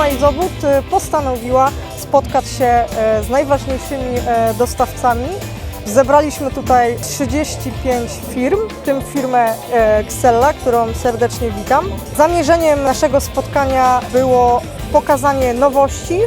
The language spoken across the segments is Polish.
firma Izobud e, postanowiła spotkać się e, z najważniejszymi e, dostawcami. Zebraliśmy tutaj 35 firm, w tym firmę e, Xella, którą serdecznie witam. Zamierzeniem naszego spotkania było pokazanie nowości,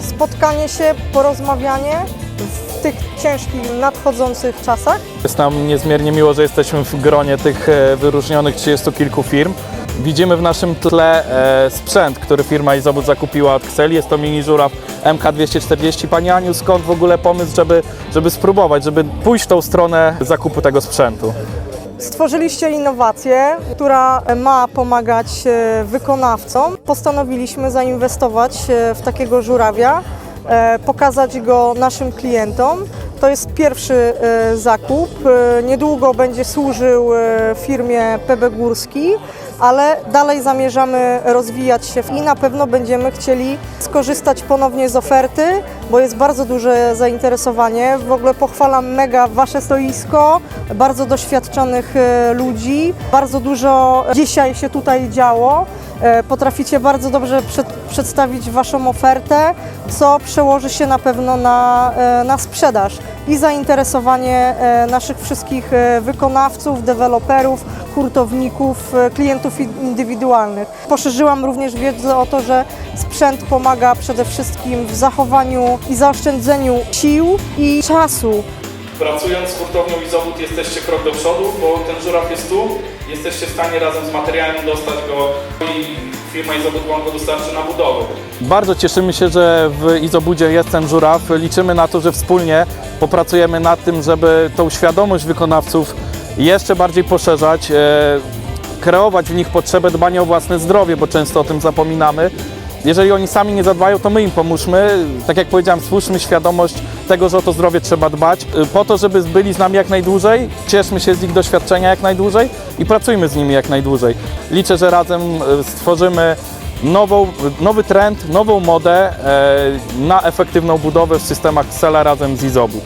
spotkanie się, porozmawianie w tych ciężkich, nadchodzących czasach. Jest nam niezmiernie miło, że jesteśmy w gronie tych wyróżnionych 30 kilku firm. Widzimy w naszym tle e, sprzęt, który firma Izobud zakupiła od Xeli. Jest to mini żuraw MK240. Pani Aniu, skąd w ogóle pomysł, żeby, żeby spróbować, żeby pójść w tą stronę zakupu tego sprzętu? Stworzyliście innowację, która ma pomagać e, wykonawcom. Postanowiliśmy zainwestować e, w takiego żurawia, e, pokazać go naszym klientom. To jest pierwszy e, zakup. E, Niedługo będzie służył e, firmie PB Górski, ale dalej zamierzamy rozwijać się i na pewno będziemy chcieli skorzystać ponownie z oferty, bo jest bardzo duże zainteresowanie. W ogóle pochwalam mega Wasze stoisko, bardzo doświadczonych ludzi, bardzo dużo dzisiaj się tutaj działo. Potraficie bardzo dobrze przed, przedstawić Waszą ofertę, co przełoży się na pewno na, na sprzedaż i zainteresowanie e, naszych wszystkich e, wykonawców, deweloperów, hurtowników, e, klientów indywidualnych. Poszerzyłam również wiedzę o to, że sprzęt pomaga przede wszystkim w zachowaniu i zaoszczędzeniu sił i czasu. Pracując z hurtownią Izobud jesteście krok do przodu, bo ten żuraw jest tu. Jesteście w stanie razem z materiałem dostać go i firma Izobud dostarczy na budowę. Bardzo cieszymy się, że w Izobudzie jest ten żuraw. Liczymy na to, że wspólnie popracujemy nad tym, żeby tą świadomość wykonawców jeszcze bardziej poszerzać, e, kreować w nich potrzebę dbania o własne zdrowie, bo często o tym zapominamy. Jeżeli oni sami nie zadbają, to my im pomóżmy. Tak jak powiedziałem, stwórzmy świadomość tego, że o to zdrowie trzeba dbać, y, po to, żeby byli z nami jak najdłużej, cieszmy się z ich doświadczenia jak najdłużej i pracujmy z nimi jak najdłużej. Liczę, że razem y, stworzymy nową, nowy trend, nową modę e, na efektywną budowę w systemach Sela razem z Izobu.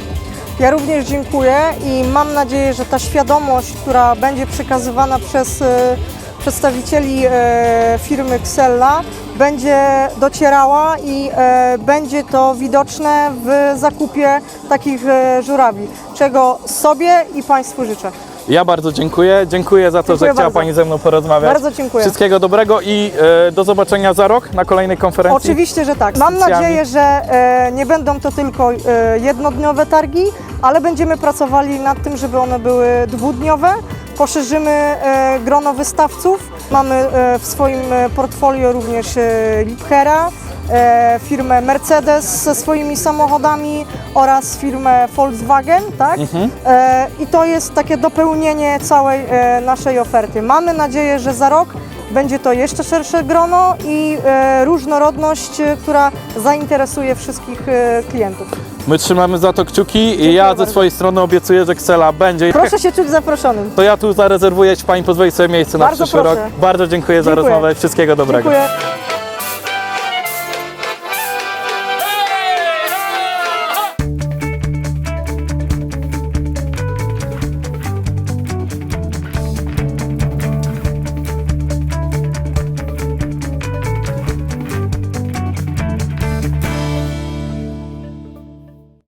Ja również dziękuję i mam nadzieję, że ta świadomość, która będzie przekazywana przez e, przedstawicieli e, firmy Xella, będzie docierała i e, będzie to widoczne w zakupie takich e, żurawi, czego sobie i Państwu życzę. Ja bardzo dziękuję. Dziękuję za to, Dziękuję że chciała bardzo. Pani ze mną porozmawiać. Bardzo dziękuję. Wszystkiego dobrego i e, do zobaczenia za rok na kolejnej konferencji. Oczywiście, że tak. Mam Specjalnie. nadzieję, że e, nie będą to tylko e, jednodniowe targi, ale będziemy pracowali nad tym, żeby one były dwudniowe. Poszerzymy e, grono wystawców. Mamy e, w swoim e, portfolio również Liebherra, firmę Mercedes ze swoimi samochodami oraz firmę Volkswagen, tak? E, I to jest takie dopełnienie całej naszej oferty. Mamy nadzieję, że za rok będzie to jeszcze szersze grono i różnorodność, która zainteresuje wszystkich klientów. My trzymamy za to kciuki i ja ze bardzo. swojej strony obiecuję, że Ksela będzie. Proszę się czuć zaproszonym. To ja tu zarezerwuję, jeśli Pani pozwoli sobie miejsce na Bardzo przyszły proszę. rok. Bardzo dziękuję za Dziękuję. rozmowę. Wszystkiego dobrego. Dziękuję.